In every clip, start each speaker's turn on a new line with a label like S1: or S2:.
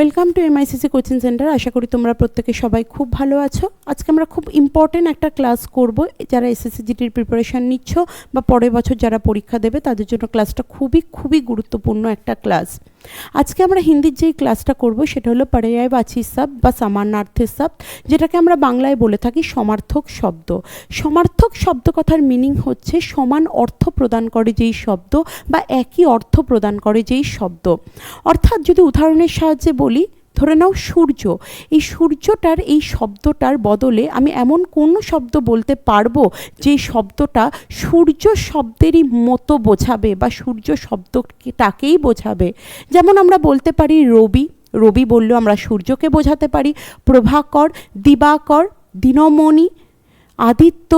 S1: Welcome to MICC coaching centre আশা করি তোমরা প্রত্যেকে সবাই খুব ভালো আছো। আজকে আমরা খুব ইম্পর্টেন্ট একটা ক্লাস করব। যারা এসএসসি জিটির প্রিপারেশান নিচ্ছ বা পরের বছর যারা পরীক্ষা দেবে, তাদের জন্য ক্লাসটা খুবই খুবই গুরুত্বপূর্ণ একটা ক্লাস আজকে আমরা হিন্দির যেই ক্লাসটা করব, সেটা হলো পর্যায় বাছি শব্দ বা সামান্যার্থের শব্দ, যেটাকে আমরা বাংলায় বলে থাকি সমার্থক শব্দ। সমার্থক শব্দ কথার মিনিং হচ্ছে সমান অর্থ প্রদান করে যেই শব্দ বা একই অর্থ প্রদান করে যেই শব্দ। অর্থাৎ যদি উদাহরণের সাহায্যে বলি ধরে নাও সূর্য। এই সূর্যটার এই শব্দটার বদলে আমি এমন কোন শব্দ বলতে পারব যে শব্দটা সূর্য শব্দেরই মতো বোঝাবে বা সূর্য শব্দটাকেই বোঝাবে? যেমন আমরা বলতে পারি রবি। রবি বললেও আমরা সূর্যকে বোঝাতে পারি। প্রভাকর, দিবাকর, দিনমণি, আদিত্য,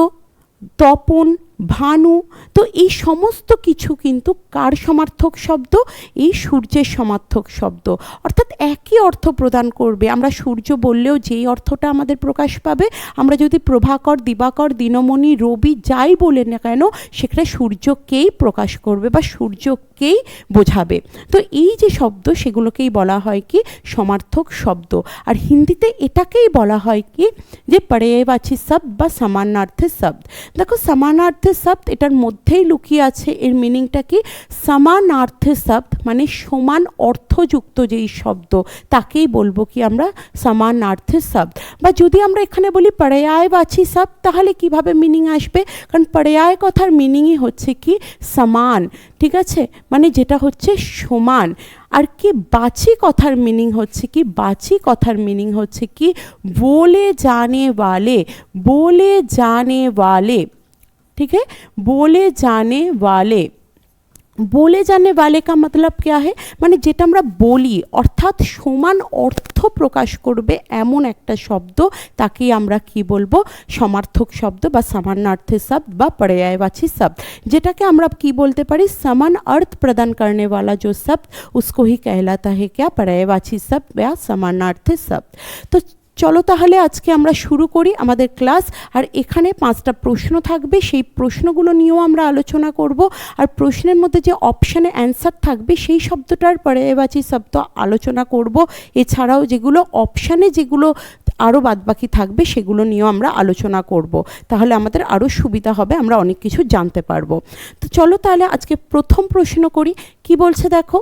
S1: তপন ভানু, তো এই সমস্ত কিছু কিন্তু কার সমার্থক শব্দ? এই সূর্যের সমার্থক শব্দ। অর্থাৎ একই অর্থ প্রদান করবে। আমরা সূর্য বললেও যেই অর্থটা আমাদের প্রকাশ পাবে, আমরা যদি প্রভাকর, দিবাকর, দিনমণি, রবি যাই বলে না কেন, সেখানে সূর্যকেই প্রকাশ করবে বা সূর্যকেই বোঝাবে। তো এই যে শব্দ, সেগুলোকেই বলা হয় কি? সমার্থক শব্দ। আর হিন্দিতে এটাকেই বলা হয় কি? যে পর্যায়বাচী শব্দ বা সামান্যার্থের শব্দ। দেখো, সামানার্থে শব্দ এটার মধ্যেই লুকিয়ে আছে, এর মিনিংটা কি? সমানার্থে শব্দ মানে সমান অর্থযুক্ত যেই শব্দ, তাকেই বলব কি আমরা? সমানার্থে শব্দ। বা যদি আমরা এখানে বলি পর্যায়বাচী শব্দ, তাহলে কীভাবে মিনিং আসবে? কারণ পর্যায় কথার মিনিংই হচ্ছে কি? সমান, ঠিক আছে? মানে যেটা হচ্ছে সমান। আর কি বাছি কথার মিনিং হচ্ছে কি? বাছি কথার মিনিং হচ্ছে কি? বলে জানে বলে জানে ठीक है बोले जाने वाले বলে জানে वाले का मतलब क्या है মানে যেটা আমরা বলি অর্থাৎ সমান অর্থ প্রকাশ করবে এমন একটা শব্দ তাকেই আমরা কি বলবো সমার্থক শব্দ বা সামান্যার্থের শব্দ বা पर्यायवाची शब्द যেটাকে আমরা কি বলতে পারি समान अर्थ प्रदान करने वाला जो शब्द उसको ही कहलाता है क्या पर्यायवाची शब्द या समानार्थी शब्द তো চলো তাহলে আজকে আমরা শুরু করি আমাদের ক্লাস। আর এখানে পাঁচটা প্রশ্ন থাকবে, সেই প্রশ্নগুলো নিয়েও আমরা আলোচনা করব। আর প্রশ্নের মধ্যে যে অপশানে অ্যান্সার থাকবে, সেই শব্দটার পর্যায়বাচী শব্দ আলোচনা করব। এছাড়াও যেগুলো অপশানে যেগুলো আরও বাদবাকি থাকবে, সেগুলো নিয়েও আমরা আলোচনা করব। তাহলে আমাদের আরও সুবিধা হবে, আমরা অনেক কিছু জানতে পারব। তো চলো তাহলে আজকে প্রথম প্রশ্ন করি। কি বলছে দেখো?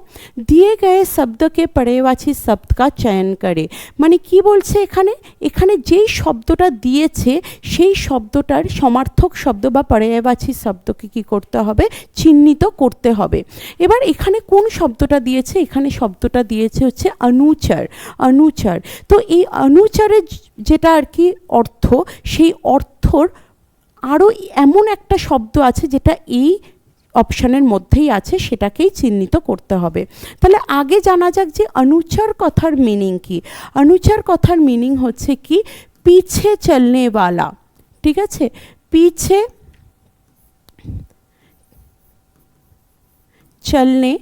S1: দিয়ে গয়ে শব্দকে পর্যায়বাচী শব্দ কা চয়ন করে। মানে কি বলছে এখানে? এখানে এখানে যেই শব্দটা দিয়েছে, সেই শব্দটার সমার্থক শব্দ বা পর্যায়বাচী শব্দকে কি করতে হবে? চিহ্নিত করতে হবে। এবার এখানে কোন শব্দটা দিয়েছে? এখানে শব্দটা দিয়েছে হচ্ছে অনুচার অনুচার। তো এই অনুচারের যেটা আর কি অর্থ, সেই অর্থর আরও এমন একটা শব্দ আছে যেটা এই অপশানের মধ্যেই আছে, সেটাকেই চিহ্নিত করতে হবে। তাহলে আগে জানা যাক যে অনুচার কথার মিনিং কি। অনুচার কথার মিনিং হচ্ছে কি? পিছে চলনেওয়ালা ঠিক আছে? পিছে চলনে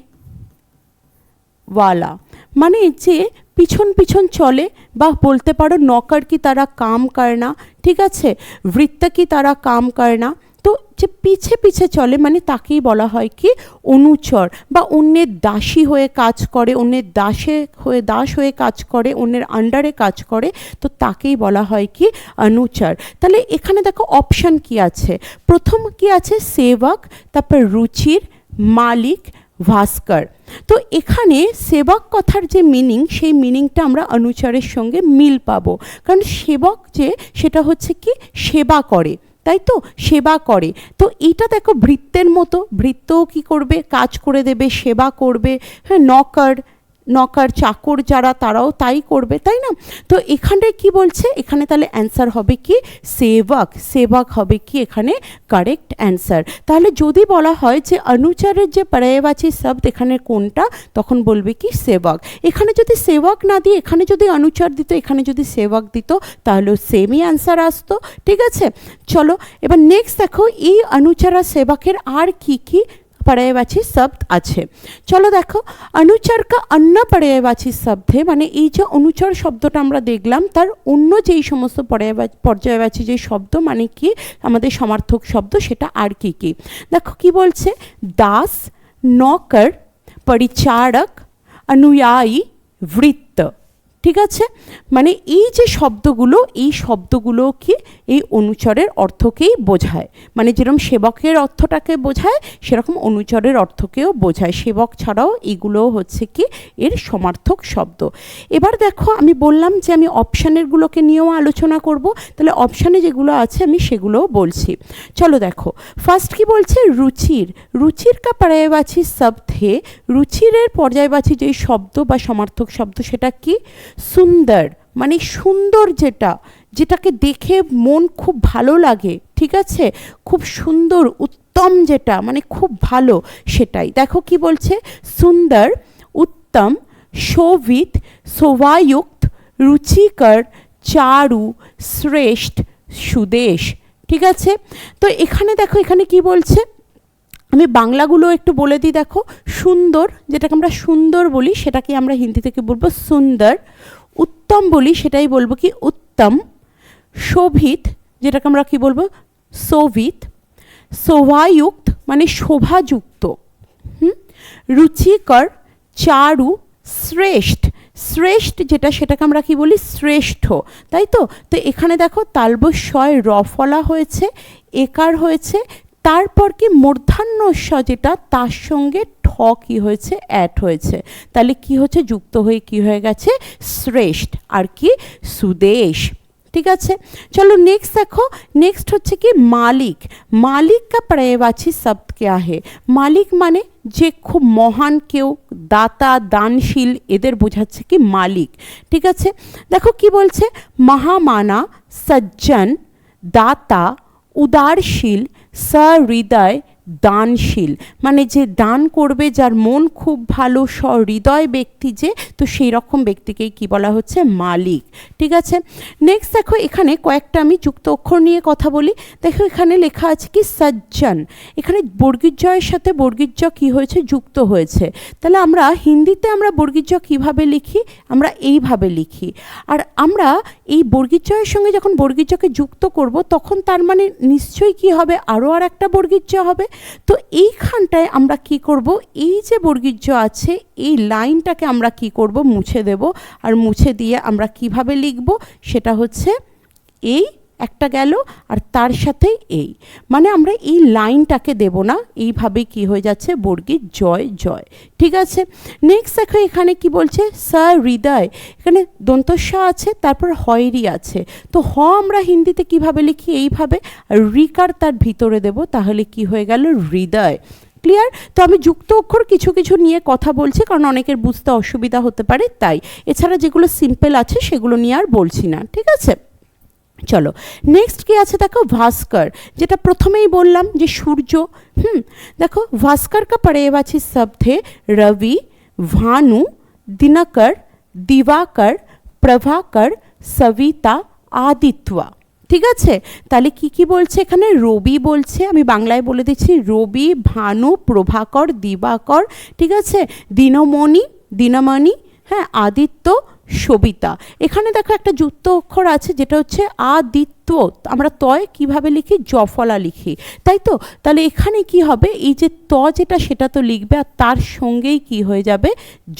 S1: ওয়ালা মানে যে পিছন পিছন চলে, বা বলতে পারো নকর কি তারা কাম করে না। ঠিক আছে? বৃত্ত কি তারা কাম করনা তো যে পিছে পিছে চলে মানে তাকেই বলা হয় কি অনুচর বা অন্যের দাসী হয়ে কাজ করে, অন্যের দাসে হয়ে, দাস হয়ে কাজ করে, অন্যের আন্ডারে কাজ করে, তো তাকেই বলা হয় কি অনুচর। তাহলে এখানে দেখো অপশান কি আছে? প্রথম কি আছে? সেবক, তারপর রুচির মালিক, ভাস্কর। তো এখানে সেবক কথার যে মিনিং সেই মিনিংটা আমরা অনুচারের সঙ্গে মিল পাবো। কারণ সেবক যে, সেটা হচ্ছে কি সেবা করে। তাই তো? সেবা করে। তো এটা দেখো বৃত্তের মতো। বৃত্তও কি করবে? কাজ করে দেবে, সেবা করবে। হ্যাঁ নকর। নকার চাকর যারা, তারাও তাই করবে, তাই না? তো এখানে কি বলছে? এখানে তাহলে অ্যান্সার হবে কি? সেবক। সেবক হবে কি? এখানে কারেক্ট অ্যান্সার তাহলে যদি বলা হয় যে অনুচারের যে পর্যায়বাচী শব্দ এখানে কোনটা, তখন বলবে কি? সেবক। এখানে যদি সেবক না দিয়ে, এখানে যদি অনুচার দিত, এখানে যদি সেবক দিত, তাহলে সেমই অ্যান্সার আসতো, ঠিক আছে? চলো, এবার নেক্সট দেখো, এই অনুচার সেবকের আর কি কি पर्यायवाची शब्द আছে চলো দেখো অনুচার কা অন্য पर्यायवाची শব্দ হে মানে এই যে অনুচর শব্দটা আমরা দেখলাম তার অন্য যেই সমস্ত পর্যায়বাচী পর্যায়বাচী যে শব্দ মানে কি আমাদের সমার্থক শব্দ সেটা আর কি কি দেখো কি বলছে দাস নকর পরিচারক অনুয়ায়ী বৃত্ত ঠিক আছে? মানে এই যে শব্দগুলো, এই শব্দগুলো কি এই অনুচরের অর্থকেই বোঝায়। মানে যেরকম সেবকের অর্থটাকে বোঝায়, সেরকম অনুচরের অর্থকেও বোঝায়। সেবক ছাড়াও এগুলো হচ্ছে কি এর সমার্থক শব্দ। এবার দেখো, আমি বললাম যে আমি অপশানেরগুলোকে নিয়েও আলোচনা করব। তাহলে অপশানে যেগুলো আছে আমি সেগুলোও বলছি। চলো দেখো ফার্স্ট কি বলছে? রুচির। রুচির কা পর্যায়বাচী শব্দ রুচিরের পর্যায়বাচী যে শব্দ বা সমার্থক শব্দ সেটা কি? সুন্দর মানে সুন্দর যেটা, যেটাকে দেখে মন খুব ভালো লাগে, ঠিক আছে? খুব সুন্দর, উত্তম যেটা মানে খুব ভালো সেটাই। দেখো কি বলছে? সুন্দর, উত্তম, শোভিত, শোভায়ুক্ত, রুচিকর, চারু, শ্রেষ্ঠ, সুদেশ, ঠিক আছে? তো এখানে দেখো, এখানে কি বলছে? আমি বাংলাগুলো একটু বলে দিই, দেখো। সুন্দর, যেটাকে আমরা সুন্দর বলি, সেটাকে আমরা হিন্দি থেকে বলব সুন্দর। উত্তম বলি, সেটাই বলব কি উত্তম। শোভিত, যেটাকে আমরা কি বলব? শোভিত। শোভাযুক্ত মানে শোভাযুক্ত। হুম? রুচিকর, চারু, শ্রেষ্ঠ। শ্রেষ্ঠ যেটা, সেটাকে আমরা কি বলি? শ্রেষ্ঠ। তাই তো? তো এখানে দেখো তালবস্বয় র ফলা হয়েছে, একার হয়েছে তারপর কি মূর্ধান্য স যেটা তার সঙ্গে ঠ কি হয়েছে অ্যাড হয়েছে তাহলে কি হচ্ছে যুক্ত হয়ে কি হয়ে গেছে শ্রেষ্ঠ আর কি সুদেশ ঠিক আছে চলো নেক্সট দেখো নেক্সট হচ্ছে কি মালিক মালিক কা पर्यायवाची শব্দ क्या है মালিক মানে যে খুব মহান কেউ দাতা দানশীল এদের বোঝাচ্ছে কি মালিক ঠিক আছে দেখো কি বলছে মহামানা সজ্জন দাতা উদারশীল সহৃদয় দানশীল। মানে যে দান করবে যার মন খুব ভালো, সহৃদয় ব্যক্তি যে, তো সেই রকম ব্যক্তিকেই কি বলা হচ্ছে? মালিক। ঠিক আছে? নেক্সট দেখো, এখানে কয়েকটা আমি যুক্ত অক্ষর নিয়ে কথা বলি। দেখো, এখানে লেখা আছে কি? সজ্জন। এখানে বর্গীর্জয়ের সাথে বর্গীর্য কি হয়েছে? যুক্ত হয়েছে। তাহলে আমরা হিন্দিতে আমরা বর্গীর্য কীভাবে লিখি? আমরা এইভাবে লিখি। আর আমরা এই বর্গীর্জয়ের সঙ্গে যখন বর্গীর্যকে যুক্ত করব, তখন তার মানে নিশ্চয়ই কি হবে? আরও আর একটা বর্গীর্য হবে। তো এইখানটায় আমরা কি করব? এই যে বর্গীর্য আছে, এই লাইনটাকে আমরা কি করব? মুছে দেব। আর মুছে দিয়ে আমরা কীভাবে লিখব? সেটা হচ্ছে এই একটা গেল আর তার সাথেই এই। মানে আমরা এই লাইনটাকে দেব না, এইভাবে কি হয়ে যাচ্ছে বর্গীর জয় জয়। ঠিক আছে? নেক্সট দেখো এখানে কি বলছে? স হৃদয়। এখানে দন্তস্ব আছে, তারপর হয়রি আছে। তো হ আমরা হিন্দিতে কীভাবে লিখি? এইভাবে। রিকার তার ভিতরে দেব, তাহলে কি হয়ে গেল? হৃদয়। ক্লিয়ার তো আমি যুক্ত অক্ষর কিছু কিছু নিয়ে কথা বলছি, কারণ অনেকের বুঝতে অসুবিধা হতে পারে, তাই। এছাড়া যেগুলো সিম্পল আছে, সেগুলো নিয়ে আর বলছি না। ঠিক আছে? চলো নেক্সট কি আছে দেখো? ভাস্কর, যেটা প্রথমেই বললাম যে সূর্য, হুম, দেখো, ভাস্কর কা পড়ে আছে শব্দে রবি, ভানু, দিনকর, দিবাকর, প্রভাকর, সবিতা আদিত্বা ঠিক আছে? তাহলে কি কি বলছে এখানে? রবি বলছে, আমি বাংলায় বলে দিচ্ছি, রবি, ভানু, প্রভাকর, দিবাকর, ঠিক আছে? দিনমণি দিনমণি হ্যাঁ আদিত্য সবিতা এখানে দেখো একটা যুক্ত অক্ষর আছে, যেটা হচ্ছে আদিত্য। আমরা তয় কীভাবে লিখি? জফলা লিখি। তাই তো? তাহলে এখানে কি হবে? এই যে ত যেটা, সেটা তো লিখবে, আর তার সঙ্গেই কি হয়ে যাবে?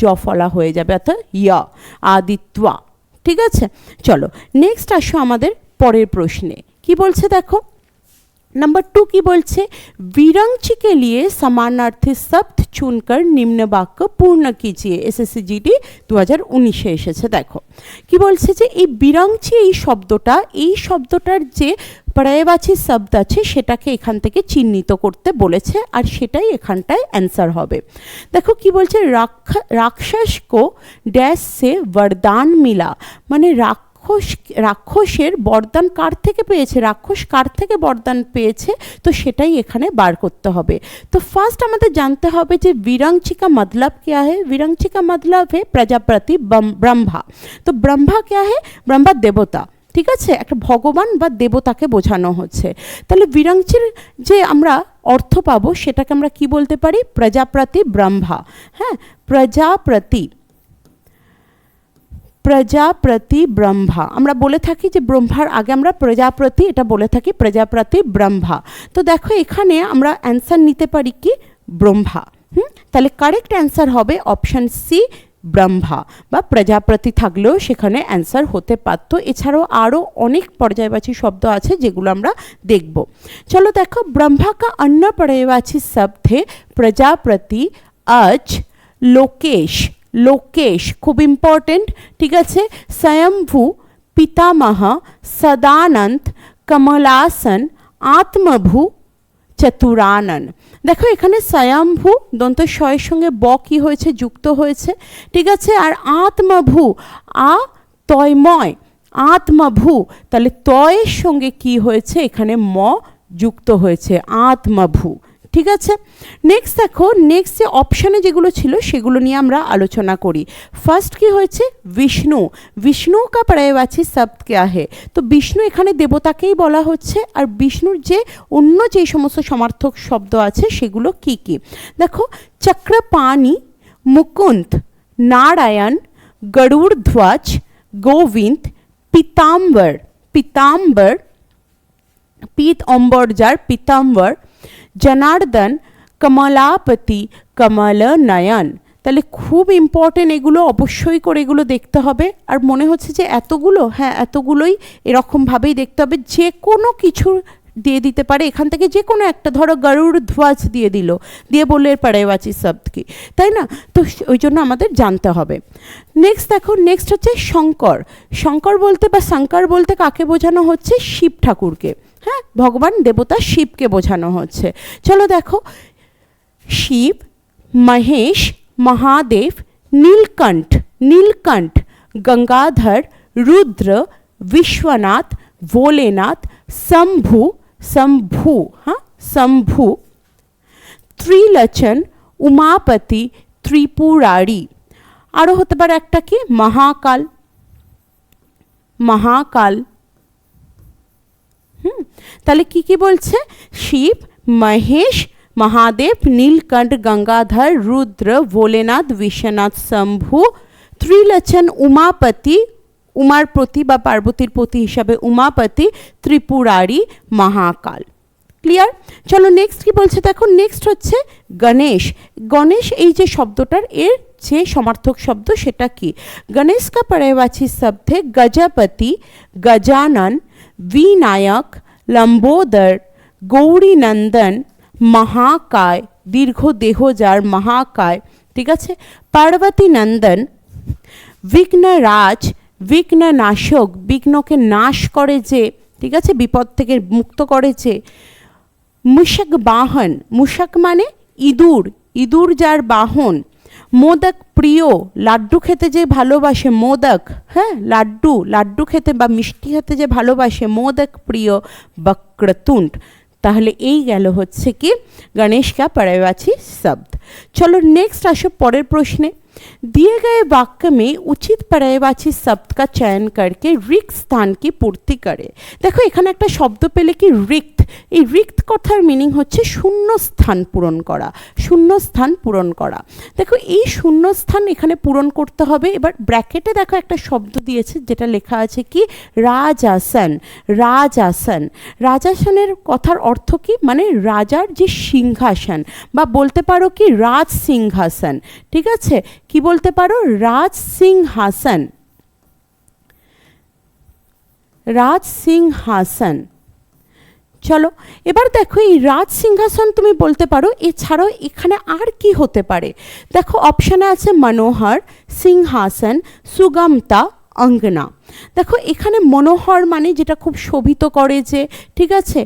S1: জফলা হয়ে যাবে, অর্থাৎ ইয়া আদিত্বা ঠিক আছে? চলো নেক্সট আসো আমাদের পরের প্রশ্নে। কি বলছে দেখো? নাম্বার টু की বলছে से লিয়ে के শব্দ समानार्थी চুনকার নিম্ন বাক্য পূর্ণ কিজিয়ে এসএসসি জিডি দু হাজার উনিশে এসেছে দেখো কি বলছে যে এই বিরাংচি এই শব্দটা এই শব্দটার যে প্রায়বাচী শব্দ আছে সেটাকে এখান থেকে চিহ্নিত করতে বলেছে, আর সেটাই এখানটায় অ্যান্সার হবে। দেখো, কি বলছে রাক্ষসকো ড্যাশ সে বরদান মিলা মানে রাক্ষ রাক্ষস রাক্ষসের বরদান কার থেকে পেয়েছে রাক্ষস কার থেকে বরদান পেয়েছে তো সেটাই এখানে বার করতে হবে তো ফার্স্ট আমাদের জানতে হবে যে বিরংচিকা মতলব क्या है विरंचिका मतलब है प्रजापति ब्रह्मा তো ব্রহ্মা क्या है ব্রহ্মা দেবতা ঠিক আছে একটা ভগবান বা দেবতাকে বোঝানো হচ্ছে তাহলে বিরাংচির যে আমরা অর্থ পাবো সেটাকে আমরা কি বলতে পারি প্রজাপ্রতি ব্রহ্মা হ্যাঁ প্রজাপ্রতি প্রজাপ্রতি ব্রহ্মা। আমরা বলে থাকি যে ব্রহ্মার আগে আমরা প্রজাপ্রতি এটা বলে থাকি প্রজাপ্রতি ব্রহ্মা। তো দেখো এখানে আমরা অ্যান্সার নিতে পারি কি? ব্রহ্মা। হুম? তাহলে কারেক্ট অ্যান্সার হবে অপশান সি ব্রহ্মা। বা প্রজাপতি থাকলেও সেখানে অ্যান্সার হতে পারতো। এছাড়াও আরও অনেক পর্যায়বাচী শব্দ আছে যেগুলো আমরা দেখব। চলো দেখো ব্রহ্মা কা অন্য পর্যায়বাচী শব্দে প্রজাপতি, আজ, লোকেশ লোকেশ, খুব ইম্পর্টেন্ট ঠিক আছে? স্বয়ম্ভু, পিতামহ, সদানন্দ, কমলাসন, আত্মভু, চতুরানন। দেখো এখানে স্বয়ম্ভু, দন্ত শয়ের সঙ্গে ব কি হয়েছে, যুক্ত হয়েছে, ঠিক আছে? আর আত্মভু, আ তয়ময় আত্মভু। তাহলে তয়ের সঙ্গে কি হয়েছে? এখানে ম যুক্ত হয়েছে, আত্মভূ। ঠিক আছে? নেক্সট দেখো নেক্সট যে অপশানে যেগুলো ছিল, সেগুলো নিয়ে আমরা আলোচনা করি। ফার্স্ট কি হয়েছে? বিষ্ণু বিষ্ণু কা পর্যায়বাচী শব্দ কে হে তো বিষ্ণু এখানে দেবতাকেই বলা হচ্ছে। আর বিষ্ণুর যে অন্য যে সমস্ত সমার্থক শব্দ আছে, সেগুলো কি কি? দেখো, চক্রপাণি, মুকুন্দ, নারায়ণ, গরুড়ধ্বজ, গোবিন্দ, পিতাম্বর পিতাম্বর, পিত অম্বর যার পিতাম্বর জনার্দন, কমলাপতি কমল নয়ন তাহলে খুব ইম্পর্টেন্ট এগুলো অবশ্যই করে এগুলো দেখতে হবে। আর মনে হচ্ছে যে এতগুলো হ্যাঁ এতগুলোই এরকমভাবেই দেখতে হবে। যে কোনো কিছু দিয়ে দিতে পারে, এখান থেকে যে কোনো একটা, ধরো গরুড় ধ্বজ দিয়ে দিল, দিয়ে বললে পাড়াইবাচি শব্দ কি তাই না? তো ওই জন্য আমাদের জানতে হবে। নেক্সট দেখো নেক্সট হচ্ছে শঙ্কর। শঙ্কর বলতে বা শঙ্কর বলতে কাকে বোঝানো হচ্ছে? শিব ঠাকুরকে। হ্যাঁ ভগবান দেবতা শিবকে বোঝানো হচ্ছে। চলো দেখো, শিব, মহেশ, মহাদেব, নীলকণ্ঠ নীলকণ্ঠ, গঙ্গাধর, রুদ্র, বিশ্বনাথ, ভোলেনাথ, শম্ভু শম্ভু হ্যাঁ শম্ভু, ত্রিলোচন, উমাপতি, ত্রিপুরারি। আরও হতে পারে একটা কি? মহাকাল। মহাকাল। হুম, তাহলে কি কি বলছে? শিব, মহেশ, মহাদেব, নীলকণ্ঠ, গঙ্গাধর, রুদ্র, ভোলেনাথ, বিশ্বনাথ, শম্ভু, ত্রিলচন, উমাপতি, উমার প্রতি বা পার্বতীর প্রতি হিসাবে উমাপতি, ত্রিপুরারী, মহাকাল। ক্লিয়ার চলো নেক্সট কি বলছে দেখো নেক্সট হচ্ছে গণেশ। গণেশ এই যে শব্দটার, এর যে সমার্থক শব্দ সেটা কি? গণেশ কা বাছি শব্দে গজপতি, গজানন বিনায়ক লম্বোদর গৌরীনন্দন মহাকায় দীর্ঘ দেহ যার মহাকায় ঠিক আছে পার্বতী নন্দন বিঘ্ন রাজ বিঘ্ন নাশক বিঘ্নকে নাশ করে যে ঠিক আছে বিপদ থেকে মুক্ত করে যে মুশক বাহন মুশক মানে ইঁদুর ইঁদুর যার বাহন মোদক প্রিয় লাড্ডু খেতে যে ভালোবাসে মোদক হ্যাঁ লাড্ডু লাড্ডু খেতে বা মিষ্টি খেতে যে ভালোবাসে মোদক প্রিয় বক্রতুণ্ড তাহলে এই গেল হচ্ছে কি गणेश का पर्यायवाची शब्द चलो नेक्स्ट আসো পরের প্রশ্নে दिए गए वाक्य में उचित पर्यायवाची शब्द का चयन करके रिक्त स्थान की पूर्ति करे দেখো এখানে একটা শব্দ পেলে কি রিক্ত এই রিক্ত কথার মিনিং হচ্ছে শূন্য স্থান পূরণ করা শূন্য স্থান পূরণ করা। দেখো, এই শূন্য স্থান এখানে পূরণ করতে হবে। এবার ব্র্যাকেটে দেখো একটা শব্দ দিয়েছে, যেটা লেখা আছে কি? রাজাসন রাজাসন। রাজাসনের কথার অর্থ কি? মানে রাজার যে সিংহাসন, বা বলতে পারো কি? রাজ সিংহাসন ঠিক আছে? কি বলতে পারো? রাজ সিংহাসন রাজ সিংহাসন চলো, এবার দেখো এই রাজ সিংহাসন তুমি বলতে পারো, এছাড়াও এখানে আর কি হতে পারে? দেখো অপশানে আছে মনোহর, সিংহাসন, সুগমতা অঙ্গনা। দেখো, এখানে মনোহর মানে যেটা খুব শোভিত করে যে, ঠিক আছে,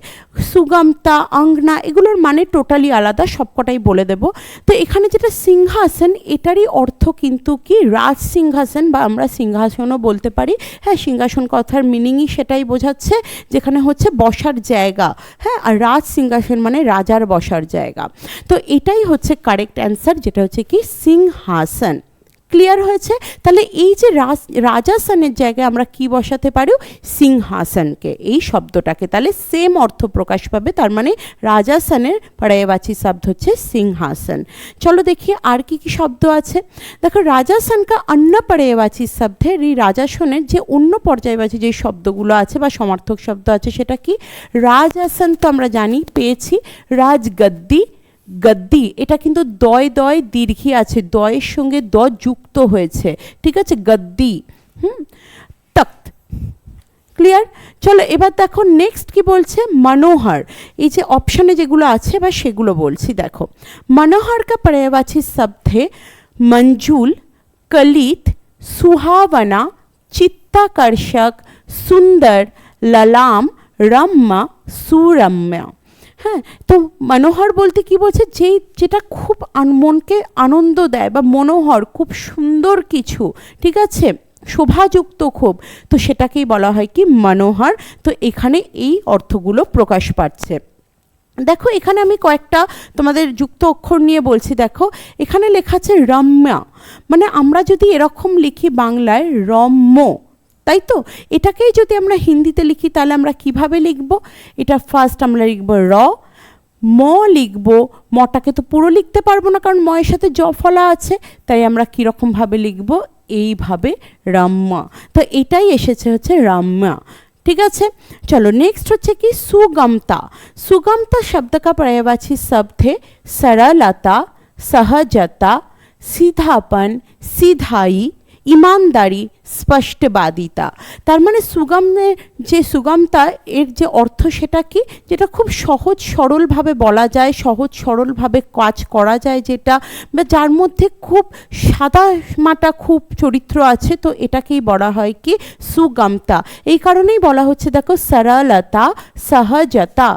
S1: সুগমতা, অঙ্গনা, এগুলোর মানে টোটালি আলাদা, সবকটাই বলে দেব। তো এখানে যেটা সিংহাসন, এটারই অর্থ কিন্তু কি? রাজ সিংহাসন বা আমরা সিংহাসনও বলতে পারি। হ্যাঁ সিংহাসন কথার মিনিংই সেটাই বোঝাচ্ছে, যেখানে হচ্ছে বসার জায়গা। হ্যাঁ আর রাজ সিংহাসন মানে রাজার বসার জায়গা। তো এটাই হচ্ছে কারেক্ট অ্যান্সার যেটা হচ্ছে কি? সিংহাসন। ক্লিয়ার হয়েছে, তাহলে এই যে রাজ, রাজাসনের জায়গায় আমরা কি বসাতে পারি? সিংহাসনকে। এই শব্দটাকে। তাহলে সেম অর্থ প্রকাশ পাবে, তার মানে রাজাসনের পর্যায়বাচী শব্দ হচ্ছে সিংহাসন। চলো দেখি আর কি কি শব্দ আছে। দেখো রাজাসন কা অন্য পর্যায়বাচী শব্দের এই রাজাসনের যে অন্য পর্যায়বাচী যে শব্দগুলো আছে বা সমার্থক শব্দ আছে, সেটা কি? রাজাসন তো আমরা জানি, পেয়েছি। রাজগদ্দি গদ্দি, এটা কিন্তু দয় দয় দীর্ঘি আছে, দয়ের সঙ্গে দ যুক্ত হয়েছে, ঠিক আছে? গদ্দি, হুম? তক্ত, ক্লিয়ার? চলো এবার দেখো নেক্সট কি বলছে? মনোহর, এই যে অপশানে যেগুলো আছে বা সেগুলো বলছি, দেখো। মনোহর কা পর্যায়বাচী শব্দে মঞ্জুল, কলিত সুহাবনা চিত্তাকর্ষক, সুন্দর, ললাম রম্মা সুরম্যা। হ্যাঁ তো মনোহর বলতে কি বলছে? যেই, যেটা খুব মনকে আনন্দ দেয় বা মনোহর খুব সুন্দর কিছু, ঠিক আছে? শোভাযুক্ত খুব, তো সেটাকেই বলা হয় কি মনোহর। তো এখানে এই অর্থগুলো প্রকাশ পাচ্ছে। দেখো, এখানে আমি কয়েকটা তোমাদের যুক্ত অক্ষর নিয়ে বলছি, দেখো। এখানে লেখা আছে রম্যা। মানে আমরা যদি এরকম লিখি বাংলায় রম্য তাই তো এটাকেই যদি আমরা হিন্দিতে লিখি তাহলে আমরা কিভাবে লিখব এটা ফার্স্ট আমরা লিখব র ম লিখব মটাকে তো পুরো লিখতে পারবো না কারণ ময়ের সাথে জ ফলা আছে তাই আমরা কীরকমভাবে লিখব এইভাবে রাম্মা তো এটাই এসেছে হচ্ছে রাম্মা ठीक আছে चलो नेक्स्ट হচ্ছে কি सुगमता सुगमता शब्द का पर्यायवाची शब्द है सरलता सहजता सीधापन सीधाई ইমানদারি স্পষ্টবাদিতা। তার মানে সুগমের যে সুগমতা, এর যে অর্থ সেটা কি? যেটা খুব সহজ সরলভাবে বলা যায়, সহজ সরলভাবে কাজ করা যায় যেটা, বা যার মধ্যে খুব সাদা মাটা খুব চরিত্র আছে, তো এটাকেই বলা হয় কি? সুগমতা। এই কারণেই বলা হচ্ছে, দেখো, সরলতা, সহজতা।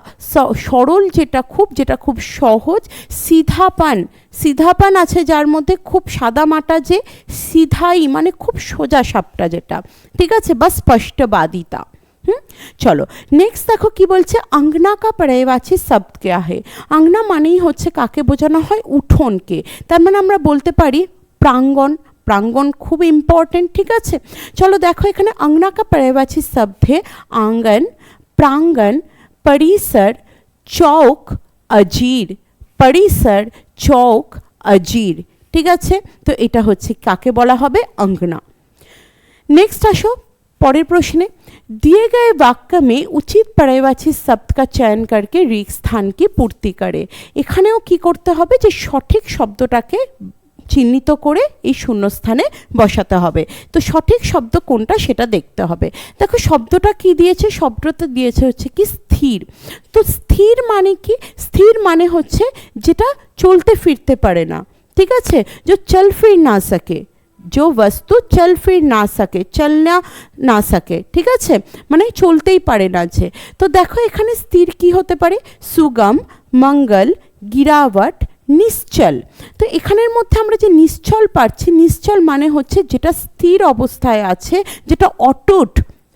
S1: সরল যেটা খুব যেটা খুব সহজ, সিধাপান। সিধাপান আছে যার মধ্যে খুব সাদা মাটা যে, সিধাই মানে খুব সোজা ভাবটা যেটা। ঠিক আছে, বা স্পষ্টবাদিতা। হুম? চলো নেক্সট দেখো কি বলছে আংনা কা পরেবাচি শব্দ কে আহে আংনা মানেই হচ্ছে কাকে বোঝানো হয়? উঠোনকে। তার মানে আমরা বলতে পারি প্রাঙ্গণ। প্রাঙ্গণ খুব ইম্পর্টেন্ট ঠিক আছে? চলো দেখো এখানে আংনা কা পরেবাচি শব্দে আঙ্গন প্রাঙ্গণ পরিসর চৌক অজির পরিসর চৌক অজির ঠিক আছে? তো এটা হচ্ছে কাকে বলা হবে? অঙ্গনা नेक्स्ट আসো পরের প্রশ্নে दिए गए वाक्य में उचित पर्यायवाची शब्द का चयन करके रिक्त स्थान की पूर्ति करे এখানেও কি করতে হবে যে সঠিক শব্দটাকে চিহ্নিত করে এই শূন্যস্থানে বসাতে হবে তো সঠিক শব্দ কোনটা সেটা দেখতে হবে দেখো শব্দটা কি দিয়েছে শব্দটা দিয়েছে হচ্ছে কি স্থির তো স্থির মানে কি স্থির মানে হচ্ছে যেটা চলতে ফিরতে পারে না ঠিক আছে যে চল ফির না সকে जो वस्तु चल फिर না সকে চলনা না সকে ঠিক আছে মানে চলতেই পারে না যে তো দেখো এখানে স্থির কি হতে পারে সুগম মঙ্গল গিরাওয়াট নিশ্চল তো এখানের মধ্যে আমরা যে নিশ্চল পাচ্ছি নিশ্চল মানে হচ্ছে যেটা স্থির অবস্থায় আছে যেটা অটুট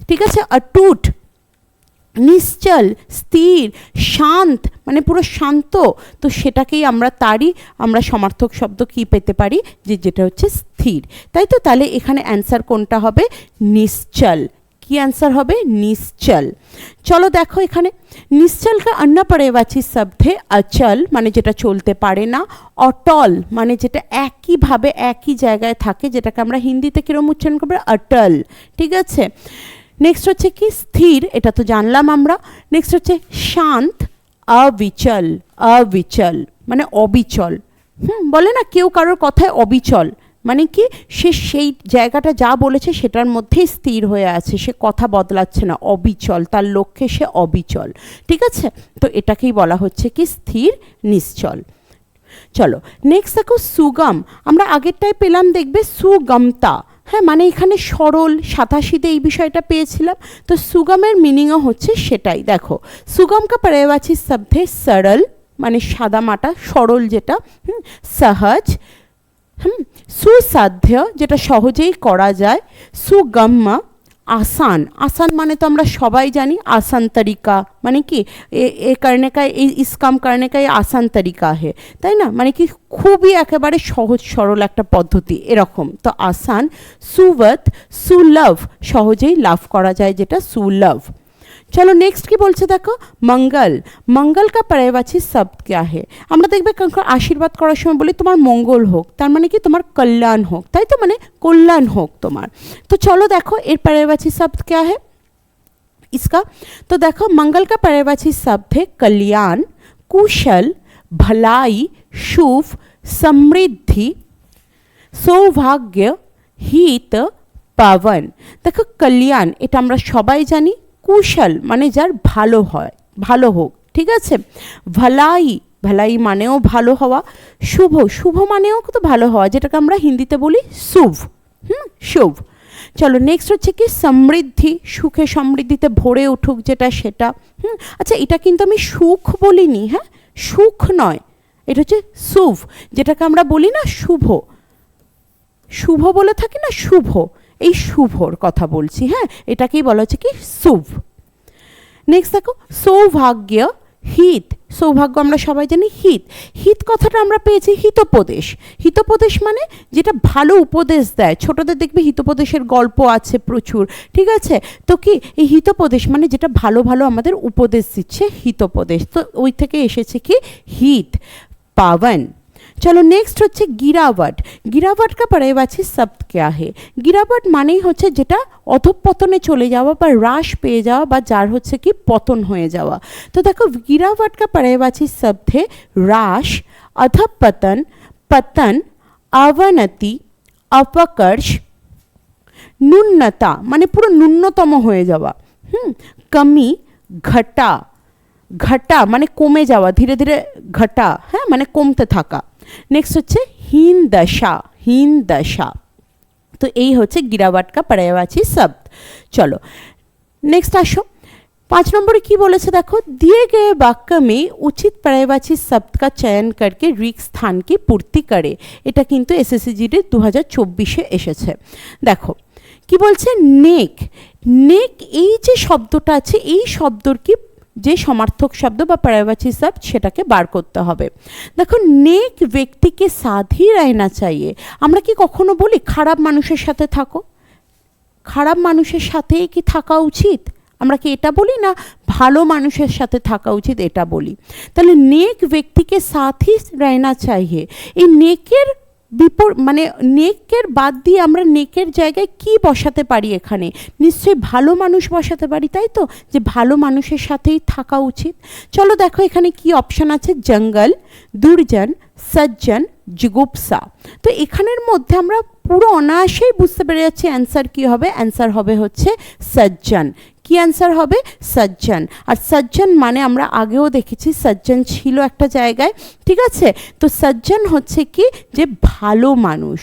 S1: ঠিক আছে অটুট নিশ্চল স্থির শান্ত মানে পুরো শান্ত তো সেটাকেই আমরা তারই আমরা সমার্থক শব্দ কি পেতে পারি যে যেটা হচ্ছে স্থির। তাই তো তাহলে এখানে অ্যান্সার কোনটা হবে? নিশ্চল। কি অ্যান্সার হবে? নিশ্চল। চলো দেখো এখানে। নিশ্চলকে অন্নপরেবাচী শব্দে অচল মানে যেটা চলতে পারে না, অটল মানে যেটা একইভাবে একই জায়গায় থাকে, যেটাকে আমরা হিন্দিতে কীরকম উচ্চারণ করব? অটল। ঠিক আছে? নেক্সট হচ্ছে কি? স্থির, এটা তো জানলাম আমরা। নেক্সট হচ্ছে শান্ত, অবিচল। অবিচল মানে অবিচল। হুম, বলে না কেউ কারোর কথায় অবিচল। মানে কি? সে সেই জায়গাটা যা বলেছে সেটার মধ্যেই স্থির হয়ে আছে। সে কথা বদলাচ্ছে না। অবিচল। তার লক্ষ্যে সে অবিচল। ঠিক আছে? তো এটাকেই বলা হচ্ছে কি? স্থির, নিশ্চল। চলো নেক্সট দেখো সুগম। আমরা আগেরটায় পেলাম দেখবে সুগমতা। হ্যাঁ মানে এখানে সরল সাতাশিতে এই বিষয়টা পেয়েছিলাম। তো সুগমের মিনিংও হচ্ছে সেটাই। দেখো সুগম কা শব্দে সরল মানে সাদামাটা, সরল যেটা সহজ হুম, সুসাধ্য, যেটা সহজেই করা যায়, সুগম্য, আসান। আসান মানে তো আমরা সবাই জানি আসান তরিকা মানে কি? এ কারণে করনে কা এই ইস কারণে করনে কা আসান তরিকা হে। তাই না? মানে কি? খুবই একেবারে সহজ, সরল একটা পদ্ধতি এরকম। তো আসান সুবত সুলভ, সহজেই লাভ করা যায় যেটা সুলভ। চলো নেক্সট কি বলছে দেখো মঙ্গল মঙ্গল কা पर्यायवाची শব্দ क्या है আমরা দেখবে কাউকে আশীর্বাদ করার সময় বলি তোমার মঙ্গল হোক তার মানে কি তোমার কল্যাণ হোক তাই তো মানে কল্যাণ হোক তোমার তো চলো দেখো এর पर्यायवाची शब्द क्या है इसका तो देखो मंगल का पर्यायवाची शब्द है कल्याण कुशल भलाई शुभ समृद्धि সৌভাগ্য হিত পাবন দেখো কল্যাণ এটা আমরা সবাই জানি কুশল মানে যার ভালো হয়, ভালো হোক, ঠিক আছে? ভালাই ভালাই মানেও ভালো হওয়া, শুভ শুভ মানেও তো ভালো হওয়া, যেটাকে আমরা হিন্দিতে বলি শুভ, হুম? শুভ। চলো নেক্সট হচ্ছে কি সমৃদ্ধি, সুখে সমৃদ্ধিতে ভরে উঠুক যেটা সেটা, হুম? আচ্ছা এটা কিন্তু আমি সুখ বলিনি হ্যাঁ? সুখ নয়, এটা হচ্ছে শুভ, যেটাকে আমরা বলি না শুভ। শুভ বলে থাকি না শুভ এই শুভর কথা বলছি হ্যাঁ? এটাকেই বলা হচ্ছে কি? শুভ। নেক্সট দেখো, সৌভাগ্য, হিত। সৌভাগ্য আমরা সবাই জানি হিত। হিত কথাটা আমরা পেয়েছি হিতোপদেশ। হিতোপদেশ মানে যেটা ভালো উপদেশ দেয়। ছোটদের দেখবে হিতোপদেশের গল্প আছে প্রচুর, ঠিক আছে? তো কি, এই হিতোপদেশ মানে যেটা ভালো ভালো আমাদের উপদেশ দিচ্ছে হিতোপদেশ। তো ওই থেকে এসেছে কি? হিত পাवन চলো নেক্সট হচ্ছে গিরাবাট গিরাবাট কা পড়ে আছে শব্দ কেয়া হে গিরাবাট মানেই হচ্ছে যেটা অধঃপতনে চলে যাওয়া বা হ্রাস পেয়ে যাওয়া বা যার হচ্ছে কি পতন হয়ে যাওয়া তো দেখো গিরাবাট কা পড়ে আছে শব্দে হ্রাস অধঃপতন পতন অবনতি অপকর্ষ ন্যূনতা মানে পুরো ন্যূনতম হয়ে যাওয়া হুম কমি ঘটা ঘটা মানে কমে যাওয়া ধীরে ধীরে ঘটা হ্যাঁ মানে কমতে থাকা। নেক্সট হচ্ছে হীন দশা হীন দশা তো এই হচ্ছে গিরাবাটকা পাড়ায়াবাচি শব্দ। চলো নেক্সট আসো। পাঁচ নম্বরে কি বলেছে দেখো? দিয়ে গিয়ে বাক্য মে উচিত उचित শব্দ কা চয়ন করকে রিক रिक स्थान की এটা কিন্তু এসএসসি জিডি দু হাজার চব্বিশে এসেছে। দেখো, কি বলছে? নেক। নেক এই যে শব্দটা আছে, এই শব্দর কি যে সমার্থক শব্দ বা প্রায়বাচী শব্দ, সেটাকে বার করতে হবে। দেখো, নেক ব্যক্তিকে সাধি রায়না চাইয়ে আমরা কি কখনো বলি, খারাপ মানুষের সাথে থাকো? খারাপ মানুষের সাথেই কি থাকা উচিত? আমরা কি এটা বলি না, ভালো মানুষের সাথে থাকা উচিত এটা বলি? তাহলে নেক ব্যক্তিকে সাথী রায়না চাইয়ে এই নেকের বিপর মানে নেকের বাদ দিয়ে আমরা নেকের জায়গায় কি বসাতে পারি এখানে? নিশ্চয়ই ভালো মানুষ বসাতে পারি, তাই তো? যে ভালো মানুষের সাথেই থাকা উচিত। চলো দেখো এখানে কি অপশান আছে, জঙ্গল, দুর্জন, সজ্জন, জিগুপ্সা। তো এখানের মধ্যে আমরা পুরো অনায়াসেই বুঝতে পেরে যাচ্ছি অ্যান্সার কী হবে? অ্যান্সার হবে হচ্ছে সজ্জন। কি অ্যান্সার হবে? সজ্জন আর সজ্জন মানে আমরা আগেও দেখেছি সজ্জন ছিল একটা জায়গায়, ঠিক আছে? তো সজ্জন হচ্ছে কি? যে ভালো মানুষ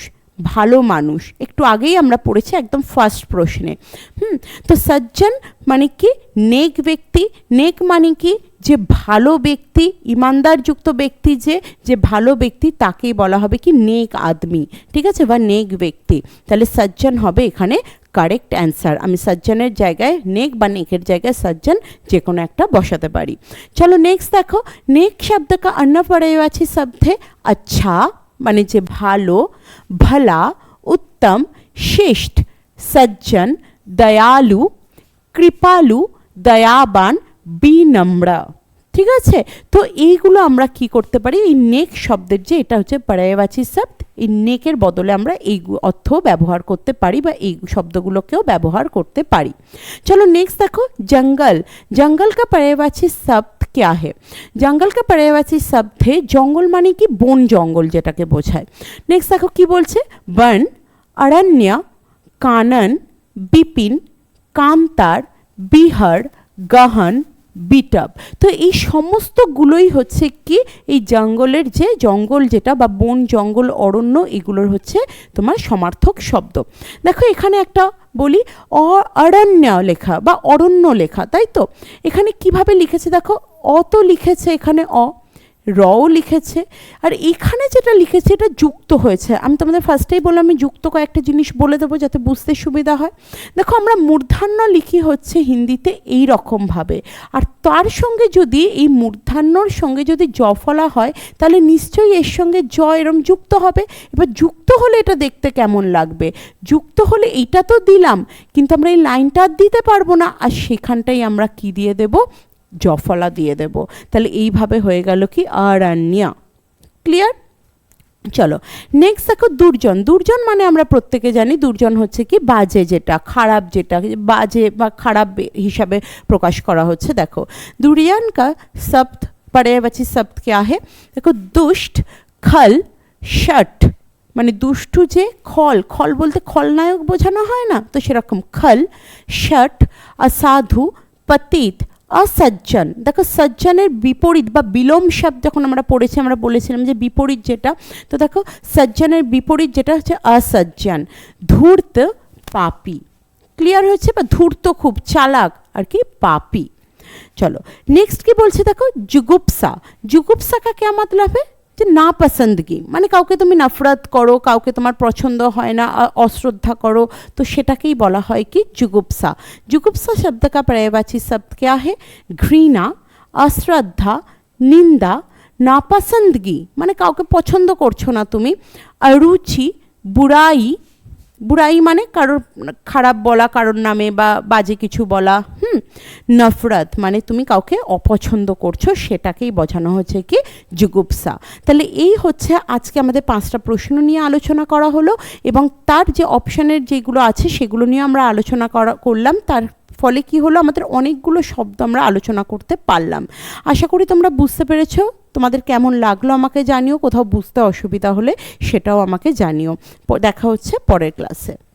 S1: ভালো মানুষ। একটু আগেই আমরা পড়েছি একদম ফার্স্ট প্রশ্নে। হুম, তো সজ্জন মানে কি? নেক ব্যক্তি। নেক মানে কি? যে ভালো ব্যক্তি, ইমানদারযুক্ত ব্যক্তি যে যে ভালো ব্যক্তি তাকেই বলা হবে কি নেক আদমি, ঠিক আছে? বা নেক ব্যক্তি। তাহলে সজ্জন হবে এখানে কারেক্ট অ্যান্সার আমি সজ্জনের জায়গায় নেক বা নেকের জায়গায় সজ্জন যে কোনো একটা বসাতে পারি। চলো নেক্সট দেখো। নেক শব্দকে কা অন্য পরেবাছি শব্দে আচ্ছা মানে যে ভালো, ভলা, উত্তম, শ্রেষ্ঠ, সজ্জন, দয়ালু, কৃপালু, দয়াবান, বিনম্র। ঠিক আছে তো এইগুলো আমরা কি করতে পারি এই নেক শব্দের যে এটা হচ্ছে पर्यायवाची শব্দ এই নেকের বদলে আমরা এই গু- অর্থ ব্যবহার করতে পারি বা এই শব্দগুলোকেও ব্যবহার করতে পারি চলো নেক্সট দেখো জঙ্গল জঙ্গল का पर्यायवाची शब्द क्या है জঙ্গল का पर्यायवाची शब्द है জঙ্গল মানে কি বন জঙ্গল যেটাকে বোঝায় নেক্সট দেখো কি বলছে বন অরণ্য কানন বিপিন কান্তার বিহার গহন বিটপ তো এই সমস্তগুলোই হচ্ছে কি? এই জঙ্গলের যে জঙ্গল যেটা বা বন, জঙ্গল, অরণ্য, এগুলোর হচ্ছে তোমার সমার্থক শব্দ। দেখো এখানে একটা বলি অরণ্য লেখা বা অরণ্য লেখা, তাই তো? এখানে কীভাবে লিখেছে দেখো? অত লিখেছে এখানে অ। রও লিখেছে। আর এখানে যেটা লিখেছে, এটা যুক্ত হয়েছে। আমি তোমাদের ফার্স্টেই বললাম, আমি যুক্ত কয়েকটা জিনিস বলে দেবো যাতে বুঝতে সুবিধা হয়। দেখো, আমরা মূর্ধান্য লিখি হচ্ছে হিন্দিতে এই রকমভাবে আর তার সঙ্গে যদি এই মূর্ধান্যর সঙ্গে যদি জ ফলা হয়, তাহলে নিশ্চয়ই এর সঙ্গে জ এরম যুক্ত হবে। এবার যুক্ত হলে এটা দেখতে কেমন লাগবে? যুক্ত হলে এইটা তো দিলাম, কিন্তু আমরা এই লাইনটা আর দিতে পারব না। আর সেখানটাই আমরা কি দিয়ে দেব? জফলা দিয়ে দেব। তাহলে এইভাবে হয়ে গেল কি? আরান্যা ক্লিয়ার চলো নেক্সট দেখো দুর্জন। দুর্জন মানে আমরা প্রত্যেকে জানি, দুর্জন হচ্ছে কি? বাজে যেটা, খারাপ যেটা, বাজে বা খারাপ হিসাবে প্রকাশ করা হচ্ছে, দেখো। দুরিয়ান কা সপ্ত পড়ে বাছি শব্দ কে আহে? দেখো, দুষ্ট, খল শট মানে দুষ্টু যে খল খল বলতে খলনায়ক বোঝানো হয় না? তো সেরকম খল শট অসাধু পতিত। অসজ্জন। দেখো সজ্জনের বিপরীত বা বিলোম শব্দ যখন আমরা পড়েছি, আমরা বলেছিলাম যে বিপরীত যেটা, তো দেখো সজ্জনের বিপরীত যেটা হচ্ছে অসজ্জন। ধূর্ত পাপি। ক্লিয়ার হয়েছে বা ধূর্ত খুব চালাক আর কি পাপি। চলো নেক্সট কি বলছে দেখো জুগুপসা জুগুপসা কাকে আমাদের লাভে? যে না পছন্দগি মানে কাউকে তুমি নফরত করো, কাউকে তোমার পছন্দ হয় না অশ্রদ্ধা করো, তো সেটাকেই বলা হয় কি? জুগুপসা। জুগুপসা শব্দকা প্রায়বাচী শব্দ কে আহে ঘৃণা, অশ্রদ্ধা, নিন্দা, নাপসন্দগি। মানে কাউকে পছন্দ করছ না তুমি। অরুচি বুড়াই বুড়াই মানে কারোর খারাপ বলা, কারোর নামে বা বাজে কিছু বলা, হুম, নফরত মানে তুমি কাউকে অপছন্দ করছ, সেটাকেই বোঝানো হচ্ছে কি জুগুপসা। তাহলে এই হচ্ছে আজকে আমাদের পাঁচটা প্রশ্ন নিয়ে আলোচনা করা হলো এবং তার যে অপশানের যেগুলো আছে সেগুলো নিয়ে আমরা আলোচনা করা, করলাম, তার ফলে কি হলো? আমাদের অনেকগুলো শব্দ আমরা আলোচনা করতে পারলাম। আশা করি তোমরা বুঝতে পেরেছ। তোমাদের কেমন লাগল আমাকে জানিও। কোথাও বুঝতে অসুবিধা হলে সেটাও আমাকে জানিও। দেখা হচ্ছে পরের ক্লাসে।